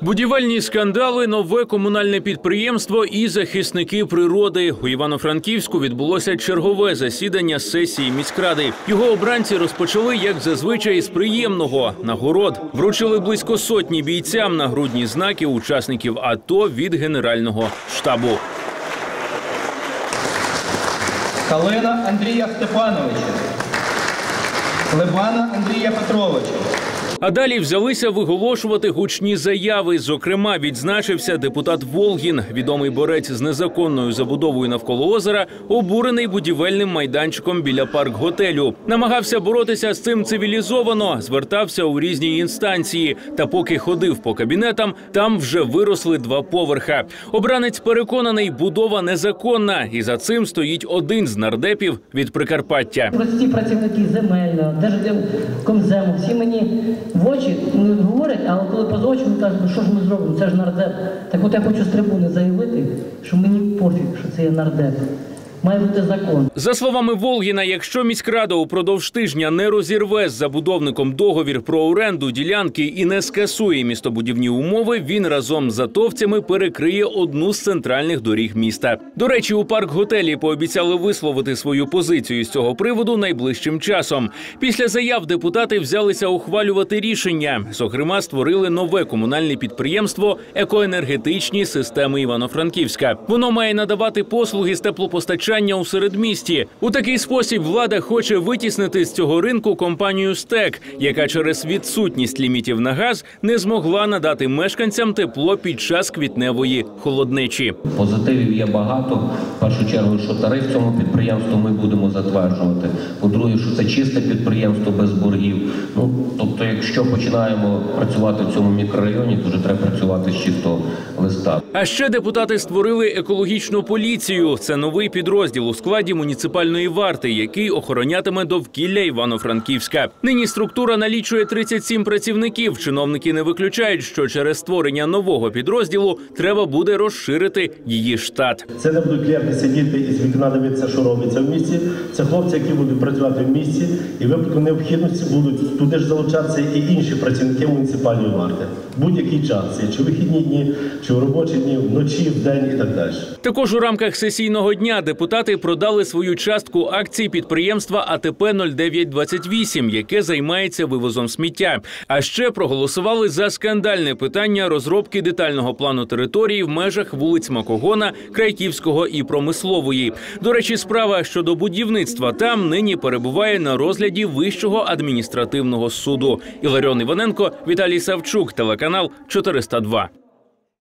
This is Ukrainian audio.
Будівельні скандали, нове комунальне підприємство і захисники природи. У Івано-Франківську відбулося чергове засідання сесії міськради. Його обранці розпочали, як зазвичай, з приємного нагород. Вручили близько сотні бійцям нагрудні знаки учасників АТО від генерального штабу. Калина Андрія Степановича, Лебана Андрія Петровича, А далі взялися виголошувати гучні заяви. Зокрема, відзначився депутат Волгін, відомий борець з незаконною забудовою навколо озера, обурений будівельним майданчиком біля парк-готелю. Намагався боротися з цим цивілізовано, звертався у різні інстанції. Та поки ходив по кабінетам, там вже виросли два поверха. Обранець переконаний, будова незаконна, і за цим стоїть один з нардепів від Прикарпаття. Прості працівники земельного, Держкомзему, всі мені в очі не говорять, але коли поза очі кажуть, ну що ж ми зробимо, це ж нардеп. Так от я хочу з трибуни заявити, що мені пофіг, що це є нардеп. Має бути закон. За словами Волгіна, якщо міськрада упродовж тижня не розірве з забудовником договір про оренду ділянки і не скасує містобудівні умови, він разом з атовцями перекриє одну з центральних доріг міста. До речі, у парк готелі пообіцяли висловити свою позицію з цього приводу найближчим часом. Після заяв депутати взялися ухвалювати рішення. Зокрема, створили нове комунальне підприємство екоенергетичні системи Івано-Франківська. Воно має надавати послуги з теплопостачання у середмісті. У такий спосіб влада хоче витіснити з цього ринку компанію СТЕК, яка через відсутність лімітів на газ не змогла надати мешканцям тепло під час квітневої холоднечі. Позитивів є багато. В першу чергу, що тариф цьому підприємству ми будемо затверджувати. По-друге, що це чисте підприємство без боргів. Ну тобто, якщо починаємо працювати в цьому мікрорайоні, то вже треба працювати з чистого листа. А ще депутати створили екологічну поліцію. Це новий підрозділ у складі муніципальної варти, який охоронятиме довкілля Івано-Франківська. Нині структура налічує 37 працівників. Чиновники не виключають, що через створення нового підрозділу треба буде розширити її штат. Це не будуть клієнти сидіти і з вікна дивитися, що робиться в місті. Це хлопці, які будуть працювати в місті, і випадку необхідності будуть туди ж залучатися і інші працівники муніципальної варти. Будь-який час, чи вихідні дні, чи в робочі дні, вночі, вдень і так далі. Також у рамках сесійного дня депутати продали свою частку акцій підприємства АТП 0928, яке займається вивозом сміття. А ще проголосували за скандальне питання розробки детального плану території в межах вулиць Макогона, Крайківського і Промислової. До речі, справа щодо будівництва там нині перебуває на розгляді Вищого адміністративного суду. Іларіон Іваненко, Віталій Савчук, телеканал 402.